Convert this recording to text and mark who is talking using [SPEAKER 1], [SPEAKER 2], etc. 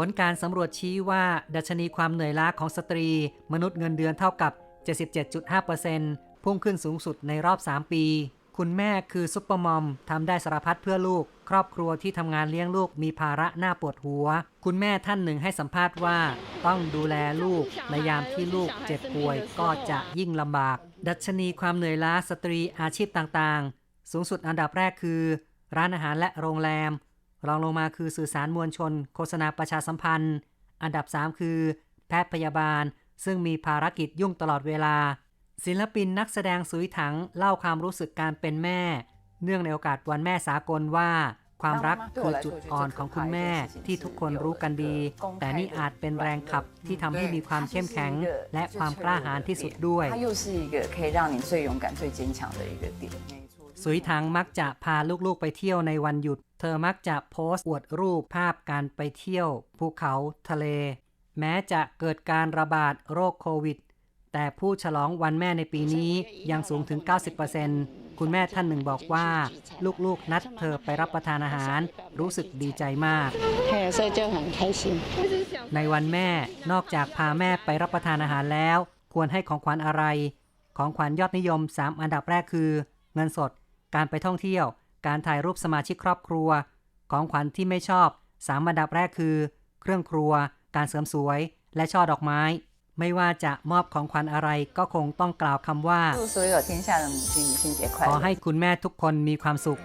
[SPEAKER 1] ผลการสำรวจชี้ว่า ดัชนีความเหนื่อยล้าของสตรี มนุษย์เงินเดือนเท่ากับ 77.5%พุ่งขึ้นสูงสุดในรอบ 3 ปี คุณแม่คือซุปเปอร์มอมทำได้สารพัดเพื่อลูก ครอบครัวที่ทำงานเลี้ยงลูกมีภาระหน้าปวดหัว คุณแม่ท่านหนึ่งให้สัมภาษณ์ว่า ต้องดูแลลูก ในยามที่ลูกเจ็บป่วยก็จะยิ่งลำบาก ดัชนีความเหนื่อยล้าสตรีอาชีพต่างๆ สูงสุดอันดับแรกคือ ร้านอาหารและโรงแรม รองลงมาคือสื่อสารมวลชน โฆษณาประชาสัมพันธ์ อันดับ 3 คือ แพทย์พยาบาล ซึ่งมีภารกิจยุ่งตลอดเวลา ศิลปินนักแสดงสุยถังเล่าความรู้สึกการเป็นแม่ เนื่องในโอกาสวันแม่สากลว่า ความรักคือจุดอ่อนของคุณแม่ที่ทุกคนรู้กันดี แต่นี่อาจเป็นแรงขับที่ทำให้มีความเข้มแข็ง และความกล้าหาญที่สุดด้วย สุยถังมักจะพาลูกๆไปเที่ยวในวันหยุด เธอมักจะโพสต์อวดรูปภาพการไปเที่ยว ภูเขาทะเล แม้จะเกิดการระบาดโรคโควิด แต่ผู้ฉลองวันแม่ในปีนี้ยังสูงถึง 90%คุณแม่ท่านหนึ่งบอกว่า ลูกๆ นัดเธอไปรับประทานอาหาร รู้สึกดีใจมาก ในวันแม่นอกจากพาแม่ไปรับประทานอาหารแล้ว ควรให้ของขวัญอะไร ของขวัญยอดนิยม 3 อันดับแรกคือ เงินสด การไปท่องเที่ยว การถ่ายรูปสมาชิกครอบครัว ของขวัญที่ไม่ชอบ สามระดับแรกคือ เครื่องครัว การเสริมสวย และช่อดอกไม้ ไม่ว่าจะมอบของขวัญอะไรก็คงต้องกล่าวคำว่า ขอให้คุณแม่ทุกคนมีความสุ
[SPEAKER 2] ข